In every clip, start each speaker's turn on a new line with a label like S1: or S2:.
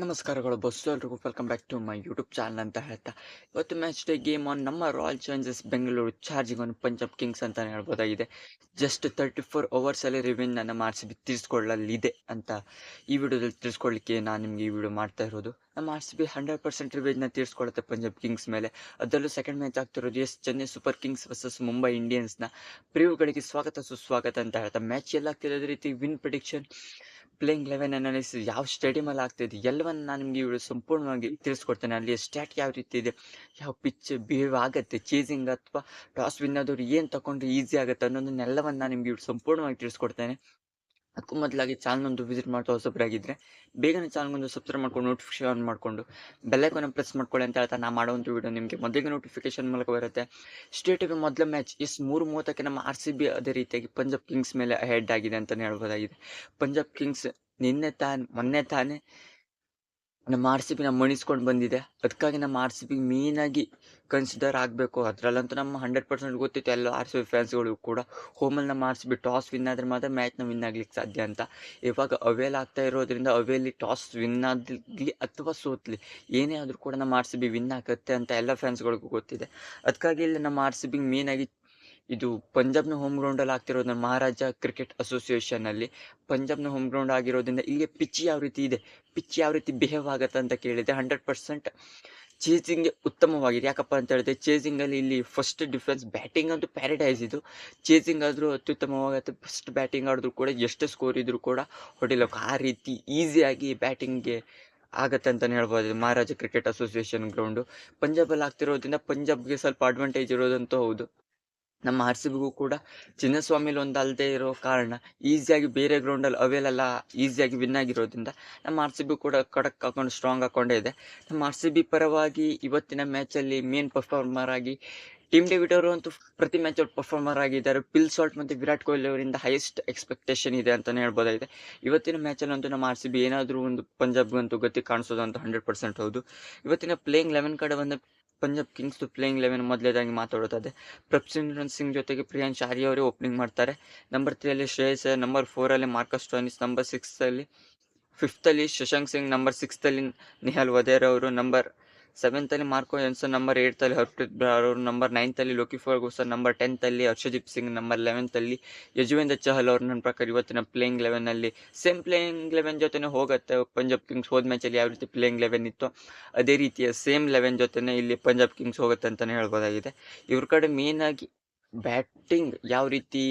S1: ನಮಸ್ಕಾರಗಳು ಬಸ್ಸು ಎಲ್ರಿಗೂ welcome back to my YouTube channel ಅಂತ ಹೇಳ್ತಾ. ಇವತ್ತು ಮ್ಯಾಚ್ ಡೇ ಗೇಮ್ ಆನ್ ನಮ್ಮ Royal Challengers Bengaluru charging on Punjab Kings ಅಂತಲೇ ಹೇಳ್ಬೋದಾಗಿದೆ. ಜಸ್ಟ್ ತರ್ಟಿ ಫೋರ್ ಅವರ್ಸಲ್ಲಿ ರಿವೆನ್ ನಮ್ಮ ಆರ್ ಸಿ ಬಿ ತೀರಿಸ್ಕೊಳ್ಳಲಿದೆ ಅಂತ ಈ ವಿಡಿಯೋದಲ್ಲಿ ತಿಳಿಸ್ಕೊಳ್ಳಿಕ್ಕೆ ನಾನು ನಿಮಗೆ ಈ ವಿಡಿಯೋ ಮಾಡ್ತಾ ಇರೋದು. ನಮ್ಮ R C B hundred percent ರಿವೇಜ್ನ ತೀರಿಸ್ಕೊಳ್ಳುತ್ತೆ ಪಂಜಾಬ್ ಕಿಂಗ್ಸ್ ಮೇಲೆ. ಅದರಲ್ಲೂ ಸೆಕೆಂಡ್ ಮ್ಯಾಚ್ ಆಗ್ತಿರೋದು S Chennai Super Kings versus Mumbai ಇಂಡಿಯನ್ಸ್ನ ಪ್ರಿವ್ಗಳಿಗೆ ಸ್ವಾಗತ ಸುಸ್ವಾಗತ ಅಂತ ಹೇಳ್ತಾ. ಮ್ಯಾಚ್ ಎಲ್ಲ ಆಗ್ತಿರೋದೇ ರೀತಿ win prediction playing eleven analysis ಯಾವ ಸ್ಟೇಡಿಯಮಲ್ಲಿ ಆಗ್ತಿದೆ ಎಲ್ಲವನ್ನು ನಾನು ನಿಮಗೆ ಇವರು ಸಂಪೂರ್ಣವಾಗಿ ತಿಳಿಸ್ಕೊಡ್ತೇನೆ. ಅಲ್ಲಿ ಸ್ಟ್ಯಾಟ್ ಯಾವ ರೀತಿ ಇದೆ, ಯಾವ ಪಿಚ್ ಬಿಹೇವ್ ಆಗುತ್ತೆ ಚೇಸಿಂಗ್ ಅಥವಾ ಟಾಸ್ ವಿನ್ ಆದವ್ರು ಏನು ತಗೊಂಡ್ರೆ ಈಸಿ ಆಗುತ್ತೆ ಅನ್ನೋದನ್ನೆಲ್ಲವನ್ನು ನಾನು ನಿಮಗೆ ಇವರು ಸಂಪೂರ್ಣವಾಗಿ ತಿಳಿಸ್ಕೊಡ್ತೇನೆ. ಅದಕ್ಕೂ ಮೊದಲಾಗಿ ಚಾನಲ್ನೊಂದು ವಿಸಿಟ್ ಮಾಡ್ತಾ ಹೊಸಬ್ರಾಗಿದ್ದರೆ ಬೇಗನೆ ಚಾನಲ್ಗೊಂದು ಸಬ್ಸ್ಕ್ರೈಬ್ ಮಾಡ್ಕೊಂಡು ನೋಟಿಫಿಕೇಶನ್ ಮಾಡಿಕೊಂಡು ಬೆಲ್ಲೈಕನ್ನು ಪ್ರೆಸ್ ಮಾಡ್ಕೊಳ್ಳಿ ಅಂತ ಹೇಳ್ತಾ ನಾನು ಮಾಡುವಂಥ ವಿಡಿಯೋ ನಿಮಗೆ ಮೊದಲಿಗೆ ನೋಟಿಫಿಕೇಶನ್ ಮೂಲಕ ಬರುತ್ತೆ. ಸ್ಟೇಟ್ ಮೊದಲ ಮ್ಯಾಚ್ ಇಸ್ ಮೂರು ಮೂವತ್ತಕ್ಕೆ ನಮ್ಮ ಆರ್ ಸಿ ಬಿ ಅದೇ ರೀತಿಯಾಗಿ ಪಂಜಾಬ್ ಕಿಂಗ್ಸ್ ಮೇಲೆ ಹೆಡ್ ಆಗಿದೆ ಅಂತಲೇ ಹೇಳ್ಬೋದಾಗಿದೆ. ಪಂಜಾಬ್ ಕಿಂಗ್ಸ್ ನಿನ್ನೆ ತಾನೇ, ಮೊನ್ನೆ ತಾನೇ ನಮ್ಮ ಆರ್ ಸಿ ಬಿನ ಮಣಿಸ್ಕೊಂಡು ಬಂದಿದೆ. ಅದಕ್ಕಾಗಿ ನಮ್ಮ ಆರ್ ಸಿ ಬಿ ಮೇಯ್ನಾಗಿ ಕನ್ಸಿಡರ್ ಆಗಬೇಕು. ಅದರಲ್ಲಂತೂ ನಮ್ಮ ಹಂಡ್ರೆಡ್ ಪರ್ಸೆಂಟ್ ಗೊತ್ತಿತ್ತು ಎಲ್ಲ ಆರ್ ಸಿ ಬಿ ಫ್ಯಾನ್ಸ್ಗಳಿಗೂ ಕೂಡ. ಹೋಮಲ್ಲಿ ನಮ್ಮ R C B toss win ಆದರೆ ಮಾತ್ರ ಮ್ಯಾಚ್ನ ವಿನ್ ಆಗ್ಲಿಕ್ಕೆ ಸಾಧ್ಯ ಅಂತ. ಇವಾಗ ಅವೇಲ್ ಆಗ್ತಾ ಇರೋದ್ರಿಂದ ಅವೇಲಿ ಟಾಸ್ ವಿನ್ ಆಗಲಿ ಅಥವಾ ಸೋತ್ಲಿ, ಏನೇ ಆದರೂ ಕೂಡ ನಮ್ಮ ಆರ್ ಸಿ ಬಿ ವಿನ್ ಆಗುತ್ತೆ ಅಂತ ಎಲ್ಲ ಫ್ಯಾನ್ಸ್ಗಳಿಗೂ ಗೊತ್ತಿದೆ. ಅದಕ್ಕಾಗಿ ಇಲ್ಲಿ ನಮ್ಮ ಆರ್ ಸಿ ಬಿಗೆ ಮೇಯ್ನಾಗಿ ಇದು ಪಂಜಾಬ್ನ ಹೋಮ್ ಗ್ರೌಂಡಲ್ಲಿ ಆಗ್ತಿರೋದು ಮಹಾರಾಜ ಕ್ರಿಕೆಟ್ ಅಸೋಸಿಯೇಷನಲ್ಲಿ ಪಂಜಾಬ್ನ ಹೋಮ್ ಗ್ರೌಂಡ್ ಆಗಿರೋದ್ರಿಂದ ಇಲ್ಲಿ ಪಿಚ್ ಯಾವ ರೀತಿ ಇದೆ? ಪಿಚ್ ಯಾವ ರೀತಿ ಬಿಹೇವ್ ಆಗುತ್ತೆ ಅಂತ ಕೇಳಿದೆ ಹಂಡ್ರೆಡ್ ಪರ್ಸೆಂಟ್ ಚೇಸಿಂಗ್ ಉತ್ತಮವಾಗಿದೆ. ಯಾಕಪ್ಪ ಅಂತ ಹೇಳಿದ್ರೆ ಚೇಸಿಂಗಲ್ಲಿ ಇಲ್ಲಿ ಫಸ್ಟ್ ಡಿಫೆನ್ಸ್ ಬ್ಯಾಟಿಂಗ್ ಅಂತೂ ಪ್ಯಾರಡೈಸ್ ಇದು. ಚೇಸಿಂಗ್ ಆದರೂ ಅತ್ಯುತ್ತಮವಾಗುತ್ತೆ. ಫಸ್ಟ್ ಬ್ಯಾಟಿಂಗ್ ಆಡಿದ್ರು ಕೂಡ ಎಷ್ಟು ಸ್ಕೋರ್ ಇದ್ರೂ ಕೂಡ ಹೊಡಿಲಕ್ಕೆ ಆ ರೀತಿ ಈಸಿಯಾಗಿ ಬ್ಯಾಟಿಂಗ್ಗೆ ಆಗತ್ತೆ ಅಂತಲೇ ಹೇಳ್ಬೋದು ಮಹಾರಾಜ ಕ್ರಿಕೆಟ್ ಅಸೋಸಿಯೇಷನ್ ಗ್ರೌಂಡು ಪಂಜಾಬಲ್ಲಿ ಆಗ್ತಿರೋದ್ರಿಂದ ಪಂಜಾಬ್ಗೆ ಸ್ವಲ್ಪ ಅಡ್ವಾಂಟೇಜ್ ಇರೋದಂತೂ ಹೌದು. ನಮ್ಮ ಆರ್ ಸಿ ಬಿಗೂ ಕೂಡ ಚಿನ್ನಸ್ವಾಮಿಲಿ ಒಂದು ಅಲ್ಲದೆ ಇರೋ ಕಾರಣ ಈಸಿಯಾಗಿ ಬೇರೆ ಗ್ರೌಂಡಲ್ಲಿ ಅವೇಲೆಲ್ಲ ಈಸಿಯಾಗಿ ವಿನ್ ಆಗಿರೋದ್ರಿಂದ ನಮ್ಮ ಆರ್ ಸಿ ಬಿ ಕೂಡ ಕಡಕ್ ಹಾಕೊಂಡು ಸ್ಟ್ರಾಂಗ್ ಹಾಕೊಂಡೇ ಇದೆ. ನಮ್ಮ ಆರ್ ಸಿ ಬಿ ಪರವಾಗಿ ಇವತ್ತಿನ ಮ್ಯಾಚಲ್ಲಿ ಮೇನ್ ಪರ್ಫಾರ್ಮರ್ ಆಗಿ ಟೀಮ್ ಡೇವಿಡ್ ಅವರು ಅಂತೂ ಪ್ರತಿ ಮ್ಯಾಚ್ ಅವ್ರು ಪರ್ಫಾರ್ಮರ್ ಆಗಿದ್ದಾರೆ. ಪಿಲ್ ಸಾಲ್ಟ್ ಮತ್ತು ವಿರಾಟ್ ಕೊಹ್ಲಿ ಅವರಿಂದ ಹೈಯೆಸ್ಟ್ ಎಕ್ಸ್ಪೆಕ್ಟೇಷನ್ ಇದೆ ಅಂತಲೇ ಹೇಳ್ಬೋದಾಗಿದೆ. ಇವತ್ತಿನ ಮ್ಯಾಚಲ್ಲಿ ಅಂತೂ ನಮ್ಮ ಆರ್ ಸಿ ಬಿ ಏನಾದರೂ ಒಂದು ಪಂಜಾಬ್ಗಂತೂ ಗತಿ ಕಾಣಿಸೋದು ಅಂತ ಹಂಡ್ರೆಡ್ ಪರ್ಸೆಂಟ್ ಹೌದು. ಇವತ್ತಿನ ಪ್ಲೇಯಿಂಗ್ ಲೆವೆನ್ ಕಡೆ ಬಂದ ಪಂಜಾಬ್ ಕಿಂಗ್ಸ್ದು ಪ್ಲೇಯಿಂಗ್ ಲೆವೆನ್ ಮೊದಲೇದಾಗಿ ಮಾತಾಡೋದಾದ್ರೆ ಪ್ರಭ್ಸಿಮ್ರನ್ ಸಿಂಗ್ ಜೊತೆಗೆ ಪ್ರಿಯಾಂಕ್ ಆರ್ಯ ಅವರೇ ಓಪನಿಂಗ್ ಮಾಡ್ತಾರೆ. ನಂಬರ್ ತ್ರೀಯಲ್ಲಿ ಶ್ರೇಯಸ್ ನಂಬರ್ ಫೋರಲ್ಲಿ ಮಾರ್ಕಸ್ ಟೋನಿಸ್ ನಂಬರ್ ಸಿಕ್ಸಲ್ಲಿ ಫಿಫ್ತಲ್ಲಿ ಶಶಾಂಕ್ ಸಿಂಗ್ ನಂಬರ್ ಸಿಕ್ಸ್ತಲ್ಲಿ ನಿಹಾಲ್ ವದೇರ್ ಅವರು ನಂಬರ್ ಸೆವೆಂತಲ್ಲಿ ಮಾರ್ಕೋ ಎನ್ಸನ್ ನಂಬರ್ ಏಯ್ತಲ್ಲಿ ಹರ್ಪ್ರೀತ್ ಬ್ರಾರ್ ನಂಬರ್ ನಂಬರ್ ನೈನ್ತಲ್ಲಿ ಲೋಕಿ ಫರ್ಗೂಸನ್ ನಂಬರ್ ಟೆಂತಲ್ಲಿ ಹರ್ಷದೀಪ್ ಸಿಂಗ್ ನಂಬರ್ ಲೆವೆಂತಲ್ಲಿ ಯಜುವೇಂದ್ರ ಚಹಲ್ ಅವರು ನನ್ನ ಪ್ರಕಾರ ಇವತ್ತಿನ ಪ್ಲೇಯಿಂಗ್ ಲೆವೆನಲ್ಲಿ ಸೇಮ್ ಪ್ಲೇಯಿಂಗ್ ಲೆವೆನ್ ಜೊತೆನೇ ಹೋಗುತ್ತೆ. ಪಂಜಾಬ್ ಕಿಂಗ್ಸ್ ಹೋದ ಮ್ಯಾಚಲ್ಲಿ ಯಾವ ರೀತಿ ಪ್ಲೇಯಿಂಗ್ ಲೆವೆನ್ ಇತ್ತು? ಅದೇ ರೀತಿಯ ಸೇಮ್ ಲೆವೆನ್ ಜೊತೆನೇ ಇಲ್ಲಿ ಪಂಜಾಬ್ ಕಿಂಗ್ಸ್ ಹೋಗುತ್ತೆ ಅಂತಲೇ ಹೇಳ್ಬೋದಾಗಿದೆ. ಇವ್ರ ಕಡೆ ಮೇಯ್ನಾಗಿ ಬ್ಯಾಟಿಂಗ್ ಯಾವ ರೀತಿ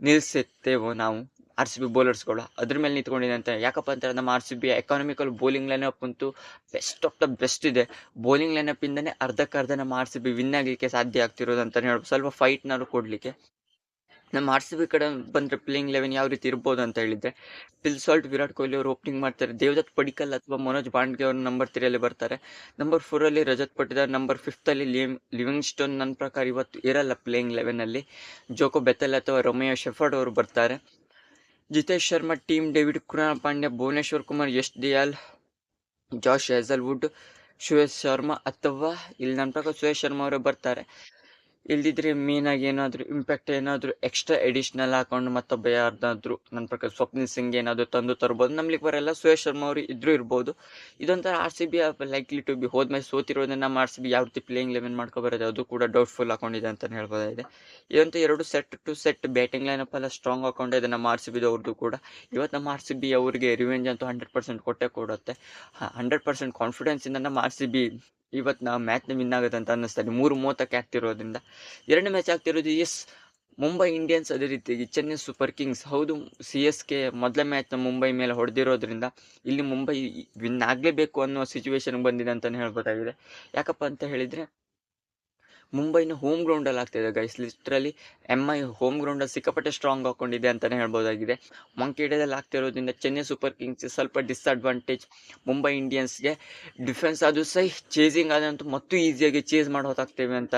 S1: ನಿಲ್ಲಿಸುತ್ತೇವೋ ನಾವು ಆರ್ ಸಿ ಬಿ ಬೌಲರ್ಸ್ಗಳು ಅದ್ರ ಮೇಲೆ ನಿಂತ್ಕೊಂಡಿದೆ ಅಂತ ಯಾಕಪ್ಪ ಅಂತಾರೆ ನಮ್ಮ R C B economical bowling up ಅಂತೂ ಬೆಸ್ಟ್ ಆಫ್ ದ ಬೆಸ್ಟ್ ಇದೆ. ಬೌಲಿಂಗ್ ಲೈನಪ್ಪಿಂದನೇ ಅರ್ಧಕ್ಕರ್ಧ ನಮ್ಮ ಆರ್ ಸಿ ಬಿ ವಿನ್ ಆಗಲಿಕ್ಕೆ ಸಾಧ್ಯ ಆಗ್ತಿರೋದು ಅಂತಲೇ ಹೇಳ್ಬೋದು. ಸ್ವಲ್ಪ ಫೈಟ್ನಾದ್ರು ಕೊಡಲಿಕ್ಕೆ. ನಮ್ಮ ಆರ್ ಸಿ ಬಿ ಕಡೆ ಬಂದರೆ ಪ್ಲೇಯಿಂಗ್ ಲೆವೆನ್ ಯಾವ ರೀತಿ ಇರ್ಬೋದು ಅಂತ ಹೇಳಿದ್ರೆ ಪಿಲ್ ಸಾಲ್ಟ್ ವಿರಾಟ್ ಕೊಹ್ಲಿ ಅವರು ಓಪನಿಂಗ್ ಮಾಡ್ತಾರೆ. ದೇವದತ್ ಪಡಿಕಲ್ ಅಥವಾ ಮನೋಜ್ ಬಾಂಡ್ಗೆ ಅವರು ನಂಬರ್ ತ್ರೀಯಲ್ಲಿ ಬರ್ತಾರೆ. ನಂಬರ್ ಫೋರಲ್ಲಿ ರಜತ್ ಪಟ್ಟಿದಾರ್ ನಂಬರ್ ಫಿಫ್ತಲ್ಲಿ ಲಿಮ್ ಲಿವಿಂಗ್ ಸ್ಟೋನ್ ನನ್ನ ಪ್ರಕಾರ ಇವತ್ತು ಇರಲ್ಲ ಪ್ಲೇಯಿಂಗ್ ಲೆವೆನಲ್ಲಿ ಜೋಕೋ ಬೆತ್ತಲ್ ಅಥವಾ ರೊಮೆಯೋ ಶೆಫರ್ಡ್ ಅವರು ಬರ್ತಾರೆ. Jitesh Sharma Tim David Krunal Pandya Bhuvneshwar Kumar, Yash Dayal Josh Hazlewood Suyash Sharma ಅಥವಾ ಇಲ್ಲಿ ನನ್ನ ಪ್ರಕಾರ ಸುರೇಶ್ ಶರ್ಮಾ ಅವರೇ ಬರ್ತಾರೆ. ಇಲ್ದಿದ್ರೆ ಮೇನಾಗಿ ಏನಾದರೂ ಇಂಪ್ಯಾಕ್ಟ್ ಏನಾದರೂ ಎಕ್ಸ್ಟ್ರಾ ಎಡಿಷ್ನಲ್ ಹಾಕೊಂಡು ಮತ್ತೊಬ್ಬ ಯಾರ್ದಾದ್ರು ನನ್ನ ಪ್ರಕಾರ ಸ್ವಪ್ನ ಸಿಂಗ್ ಏನಾದರೂ ತಂದು ತರ್ಬೋದು. ನಮ್ಲಿಕ್ಕೆ ಬರಲ್ಲ, ಸುರೇಶ್ ಶರ್ಮಾ ಅವರು ಇದ್ರೂ ಇರ್ಬೋದು. ಇದೊಂಥರ R C B likely to be ಹೋದ್ಮೇಲೆ ಸೋತಿರೋದನ್ನ ನಮ್ಮ ಆರ್ ಸಿ ಬಿ ಯಾವ ರೀತಿ ಪ್ಲೇಯಿಂಗ್ ಲೆವೆನ್ ಮಾಡ್ಕೊಬರೋದು ಅದು ಕೂಡ ಡೌಟ್ಫುಲ್ ಹಾಕೊಂಡಿದೆ ಅಂತಲೇ ಹೇಳ್ಬೋದಾಗಿದೆ. ಇದಂತೂ ಎರಡು set to set batting lineup ಎಲ್ಲ ಸ್ಟ್ರಾಂಗ್ ಹಾಕೊಂಡಿದೆ ನಮ್ಮ ಆರ್ ಸಿ ಬಿದವ್ರದ್ದು ಕೂಡ. ಇವತ್ತು ನಮ್ಮ ಆರ್ ಸಿ ಬಿ ಅವರಿಗೆ ರಿವೆಂಜ್ ಅಂತೂ ಹಂಡ್ರೆಡ್ ಪರ್ಸೆಂಟ್ ಕೊಟ್ಟೆ ಕೊಡುತ್ತೆ. ಹಂಡ್ರೆಡ್ ಪರ್ಸೆಂಟ್ ಕಾನ್ಫಿಡೆನ್ಸಿಂದ ನಮ್ಮ ಆರ್ ಸಿ ಬಿ ಇವತ್ತು ನಾವು ಮ್ಯಾಚ್ನ ವಿನ್ ಆಗುತ್ತೆ ಅಂತ ಅನ್ನಿಸ್ತಾರೆ ಮೂರು ಮೂವತ್ತಕ್ಕೆ ಆಗ್ತಿರೋದ್ರಿಂದ ಎರಡನೇ ಮ್ಯಾಚ್ ಆಗ್ತಿರೋದು ಎಸ್ ಮುಂಬೈ ಇಂಡಿಯನ್ಸ್ ಅದೇ ರೀತಿಯಾಗಿ ಚೆನ್ನೈ ಸೂಪರ್ ಕಿಂಗ್ಸ್ ಹೌದು ಸಿ ಎಸ್ ಕೆ ಮೊದಲ ಮ್ಯಾಚ್ನ ಮುಂಬೈ ಮೇಲೆ ಹೊಡೆದಿರೋದ್ರಿಂದ ಇಲ್ಲಿ ಮುಂಬೈ ವಿನ್ ಆಗಲೇಬೇಕು ಅನ್ನೋ ಸಿಚುವೇಶನ್ಗೆ ಬಂದಿದೆ ಅಂತಲೇ ಹೇಳ್ಬೋದಾಗಿದೆ. ಯಾಕಪ್ಪ ಅಂತ ಹೇಳಿದರೆ ಮುಂಬೈನ ಹೋಮ್ ಗ್ರೌಂಡಲ್ಲಿ ಆಗ್ತಾಯಿದೆ ಗೈಸ್ ಲಿಸ್ಟ್ರಲ್ಲಿ ಎಂ ಐ ಹೋಮ್ ಗ್ರೌಂಡಲ್ಲಿ ಸಿಕ್ಕಾಪಟ್ಟೆ ಸ್ಟ್ರಾಂಗ್ ಹಾಕೊಂಡಿದೆ ಅಂತಲೇ ಹೇಳ್ಬೋದಾಗಿದೆ. ಮಂಕೇಡದಲ್ಲಿ ಆಗ್ತಿರೋದ್ರಿಂದ ಚೆನ್ನೈ ಸೂಪರ್ ಕಿಂಗ್ಸ್ ಸ್ವಲ್ಪ ಡಿಸ್ಅಡ್ವಾಂಟೇಜ್ ಮುಂಬೈ ಇಂಡಿಯನ್ಸ್ಗೆ ಡಿಫೆನ್ಸ್ ಅದು ಸಹ ಚೇಸಿಂಗ್ ಆದಂತೂ ಮತ್ತು ಈಸಿಯಾಗಿ ಚೇಸ್ ಮಾಡೋದಾಗ್ತೇವೆ ಅಂತ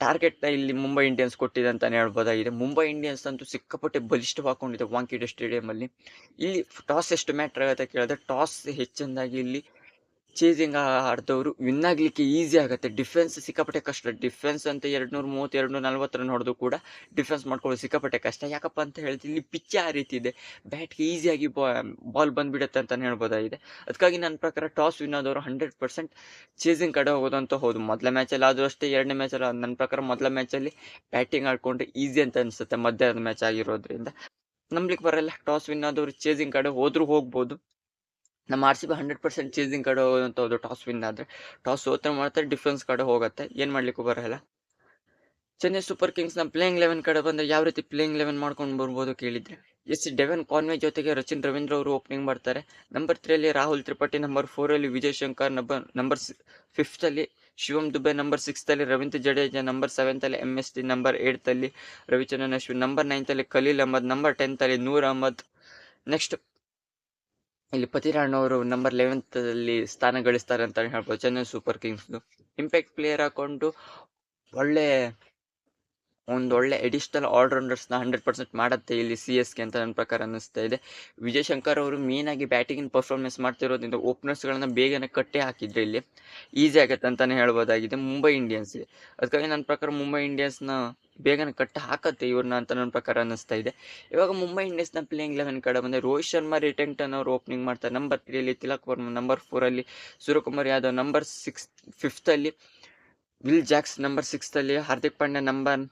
S1: ಟಾರ್ಗೆಟ್ನ ಇಲ್ಲಿ ಮುಂಬೈ ಇಂಡಿಯನ್ಸ್ ಕೊಟ್ಟಿದೆ ಅಂತಲೇ ಹೇಳ್ಬೋದಾಗಿದೆ. ಮುಂಬೈ ಇಂಡಿಯನ್ಸ್ ಅಂತೂ ಸಿಕ್ಕಾಪಟ್ಟೆ ಬಲಿಷ್ಠ ಹಾಕೊಂಡಿದೆ ವಾಂಕಿಡೆ ಸ್ಟೇಡಿಯಮಲ್ಲಿ ಇಲ್ಲಿ ಟಾಸ್ ಎಷ್ಟು ಮ್ಯಾಟ್ರ್ ಆಗುತ್ತೆ ಕೇಳಿದ್ರೆ ಟಾಸ್ ಹೆಚ್ಚಿನದಾಗಿ ಇಲ್ಲಿ ಚೇಸಿಂಗ್ ಆಡಿದವರು ವಿನ್ ಆಗಲಿಕ್ಕೆ ಈಸಿ ಆಗುತ್ತೆ. ಡಿಫೆನ್ಸ್ ಸಿಕ್ಕಾಪಟ್ಟೆ ಕಷ್ಟ. ಡಿಫೆನ್ಸ್ ಅಂತ ಎರಡು ನೂರ ಮೂವತ್ತು ಎರಡು ನೂರ ನಲ್ವತ್ತು ರನ್ ಹೊಡೆದು ಕೂಡ ಡಿಫೆನ್ಸ್ ಮಾಡ್ಕೊಳ್ಳೋದು ಸಿಕ್ಕಾಪಟ್ಟೆ ಕಷ್ಟ. ಯಾಕಪ್ಪ ಅಂತ ಹೇಳ್ತೀನಿ ಇಲ್ಲಿ ಪಿಚ್ ಆ ರೀತಿ ಇದೆ. ಬ್ಯಾಟ್ಗೆ ಈಸಿಯಾಗಿ ಬಾಲ್ ಬಂದ್ಬಿಡುತ್ತೆ ಅಂತಲೇ ಹೇಳ್ಬೋದಾಗಿದೆ. ಅದಕ್ಕಾಗಿ ನನ್ನ ಪ್ರಕಾರ ಟಾಸ್ ವಿನ್ ಆದವರು ಹಂಡ್ರೆಡ್ ಪರ್ಸೆಂಟ್ ಚೇಸಿಂಗ್ ಕಡೆ ಹೋಗೋದು ಅಂತ ಹೌದು. ಮೊದಲ ಮ್ಯಾಚಲ್ಲಿ ಆದರೂ ಅಷ್ಟೇ, ಎರಡನೇ ಮ್ಯಾಚಲ್ಲಿ ನನ್ನ ಪ್ರಕಾರ ಮೊದಲ ಮ್ಯಾಚಲ್ಲಿ ಬ್ಯಾಟಿಂಗ್ ಆಡ್ಕೊಂಡ್ರೆ ಈಸಿ ಅಂತ ಅನಿಸುತ್ತೆ ಮಧ್ಯಾಹ್ನದ ಮ್ಯಾಚ್ ಆಗಿರೋದ್ರಿಂದ. ನಂಬಲಿಕ್ಕೆ ಬರಲ್ಲ. ಟಾಸ್ ವಿನ್ ಆದವರು ಚೇಸಿಂಗ್ ಕಡೆ ಹೋದರೂ ಹೋಗ್ಬೋದು. ನಮ್ಮ R C B hundred percent chasing ಕಡೆ ಹೋಗುವಂಥದ್ದು ಟಾಸ್ ವಿನ್ ಆದರೆ ಟಾಸ್ ಸೋತ್ರೆ ಮಾಡ್ತಾರೆ ಡಿಫೆನ್ಸ್ ಕಡೆ ಹೋಗುತ್ತೆ. ಏನು ಮಾಡ್ಲಿಕ್ಕೂ ಬರೋಲ್ಲ. ಚೆನ್ನೈ ಸೂಪರ್ ಕಿಂಗ್ಸ್ನ ಪ್ಲೇಯಿಂಗ್ ಲೆವೆನ್ ಕಡೆ ಬಂದರೆ ಯಾವ ರೀತಿ ಪ್ಲೇಯಿಂಗ್ ಲೆವೆನ್ ಮಾಡ್ಕೊಂಡು ಬರ್ಬೋದು ಕೇಳಿದರೆ? ಎಸ್ ಡೆವೆನ್ ಕಾನ್ವೆ ಜೊತೆಗೆ ರಚಿನ್ ರವೀಂದ್ರ ಅವರು ಓಪನಿಂಗ್ ಮಾಡ್ತಾರೆ. ನಂಬರ್ ತ್ರೀಯಲ್ಲಿ ರಾಹುಲ್ ತ್ರಿಪಾಠಿ ನಂಬರ್ ಫೋರಲ್ಲಿ ವಿಜಯ್ ಶಂಕರ್ ನಂಬರ್ ನಂಬರ್ ಫಿಫ್ತಲ್ಲಿ ಶಿವಮ್ ದುಬೆ ನಂಬರ್ ಸಿಕ್ಸ್ತಲ್ಲಿ ರವೀಂದ್ರ ಜಡೇಜಾ ನಂಬರ್ ಸೆವೆಂತಲ್ಲಿ ಎಂ ಎಸ್ ಟಿ ನಂಬರ್ ಏಯ್ತಲ್ಲಿ ರವಿಚಂದ್ರನ್ ಅಶ್ವಿನ್ ನಂಬರ್ ನೈನ್ತಲ್ಲಿ ಖಲೀಲ್ ಅಹಮದ್ ನಂಬರ್ ಟೆಂತಲ್ಲಿ ನೂರ್ ಅಹಮದ್. ನೆಕ್ಸ್ಟ್ ಇಲ್ಲಿ ಪತಿರಾಣ್ ಅವರು ನಂಬರ್ ಲೆವೆಂತಲ್ಲಿ ಸ್ಥಾನ ಗಳಿಸ್ತಾರೆ ಅಂತ ಹೇಳ್ಬೋದು. Chennai Super Kings impact player ಹಾಕೊಂಡು ಒಳ್ಳೆ ಒಂದು ಒಳ್ಳೆ ಎಡಿಷನಲ್ ಆಲ್ರೌಂಡರ್ಸ್ನ ಹಂಡ್ರೆಡ್ ಪರ್ಸೆಂಟ್ ಮಾಡುತ್ತೆ ಇಲ್ಲಿ ಸಿ ಎಸ್ಗೆ ಅಂತ ನನ್ನ ಪ್ರಕಾರ ಅನ್ನಿಸ್ತಾ ಇದೆ. ವಿಜಯ್ ಶಂಕರ್ ಅವರು ಮೇನ್ ಬ್ಯಾಟಿಂಗಿನ ಬ್ಯಾಟಿಂಗ್ ಪರ್ಫಾರ್ಮೆನ್ಸ್ ಮಾಡ್ತಿರೋದ್ರಿಂದ ಓಪನರ್ಸ್ಗಳನ್ನು ಬೇಗನೆ ಕಟ್ಟೆ ಹಾಕಿದ್ರೆ ಇಲ್ಲಿ. ಈಸಿ ಆಗುತ್ತೆ ಅಂತಲೇ ಹೇಳ್ಬೋದಾಗಿದೆ. ಮುಂಬೈ ಇಂಡಿಯನ್ಸ್ಗೆ ಅದಕ್ಕಾಗಿ ನನ್ನ ಪ್ರಕಾರ ಮುಂಬೈ ಇಂಡಿಯನ್ಸ್ನ ಬೇಗನೆ ಕಟ್ಟ ಹಾಕತ್ತೆ ಇವ್ರನ್ನ ಅಂತ ನನ್ನ ಪ್ರಕಾರ ಅನ್ನಿಸ್ತಾ ಇದೆ. ಇವಾಗ ಮುಂಬೈ ಇಂಡಿಯನ್ಸ್ನ ಪ್ಲೇಯಿಂಗ್ ಲೆವೆನ್ ಕಡೆ ಬಂದರೆ ರೋಹಿತ್ ಶರ್ಮಾ ರಿಟೆಂಟನ್ ಅವರು ಓಪನಿಂಗ್ ಮಾಡ್ತಾರೆ. ನಂಬರ್ ತ್ರೀಯಲ್ಲಿ ತಿಲಕ್ ವರ್ಮ ನಂಬರ್ ಫೋರಲ್ಲಿ ಸೂರ್ಯಕುಮಾರ್ ಯಾದವ್ ನಂಬರ್ ಸಿಕ್ಸ್ ಫಿಫ್ತಲ್ಲಿ ವಿಲ್ ಜಾಕ್ಸ್ ನಂಬರ್ ಸಿಕ್ಸ್ತಲ್ಲಿ ಹಾರ್ದಿಕ್ ಪಾಂಡ್ಯ ನಂಬರ್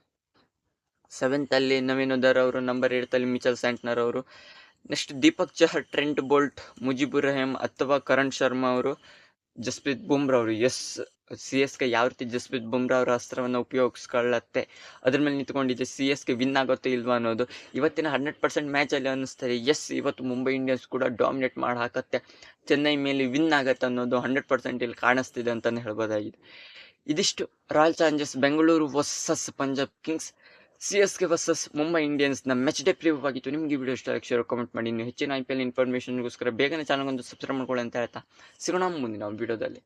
S1: ಸೆವೆಂತಲ್ಲಿ ನವೀನ್ ಉದರ್ ಅವರು ನಂಬರ್ ಏಳ್ತಲ್ಲಿ ಮಿಚಲ್ ಸ್ಯಾಂಟ್ನರ್ ಅವರು. Next Deepak Chahar Trent Boult Mujibur Rahim ಅಥವಾ ಕರಣ್ ಶರ್ಮಾ ಅವರು. ಜಸ್ಪ್ರೀತ್ ಬುಮ್ರಾ ಅವರು ಎಸ್ ಸಿ ಎಸ್ಗೆ ಯಾವ ರೀತಿ ಜಸ್ಪ್ರೀತ್ ಬುಮ್ರಾ ಅವರ ಅಸ್ತ್ರವನ್ನು ಉಪಯೋಗಿಸ್ಕೊಳ್ಳತ್ತೆ? ಅದ್ರ ಮೇಲೆ ನಿಂತ್ಕೊಂಡಿದ್ದೆ ಸಿ ಎಸ್ಗೆ ವಿನ್ ಆಗುತ್ತೋ ಇಲ್ವಾ ಅನ್ನೋದು. ಇವತ್ತಿನ ಹಂಡ್ರೆಡ್ ಪರ್ಸೆಂಟ್ ಮ್ಯಾಚಲ್ಲಿ ಅನ್ನಿಸ್ತಾರೆ ಎಸ್ ಇವತ್ತು ಮುಂಬೈ ಇಂಡಿಯನ್ಸ್ ಕೂಡ ಡಾಮಿನೇಟ್ ಮಾಡಿ ಹಾಕತ್ತೆ ಚೆನ್ನೈ ಮೇಲೆ ವಿನ್ ಆಗತ್ತೆ ಅನ್ನೋದು ಹಂಡ್ರೆಡ್ ಪರ್ಸೆಂಟ್ ಇಲ್ಲಿ ಕಾಣಿಸ್ತಿದೆ ಅಂತಲೇ ಹೇಳ್ಬೋದಾಗಿದೆ. ಇದಿಷ್ಟು Royal Challengers Bengaluru versus Punjab Kings C S K versus Mumbai ಇಂಡಿಯನ್ಸ್ನ match day preview ಆಗಿತ್ತು. ನಿಮಗೆ ವಿಡಿಯೋ ಇಷ್ಟ ಲೈಕ್ ಶೇರ್ ಕಮೆಂಟ್ ಮಾಡಿ. ನೀವು ಹೆಚ್ಚಿನ ಐ ಪಿ ಎಲ್ ಇನ್ಫಾರ್ಮೇಷನ್ಗೋಸ್ಕರ ಬೇಗನೆ ಚಾನಲ್ ಒಂದು ಸಬ್ಸ್ಕ್ರೈಬ್ ಮಾಡ್ಕೊಳ್ಳಿ ಅಂತ ಹೇಳ್ತಾ. ಸಿಗೋಣ ಮುಂದಿನ ವಿಡಿಯೋದಲ್ಲಿ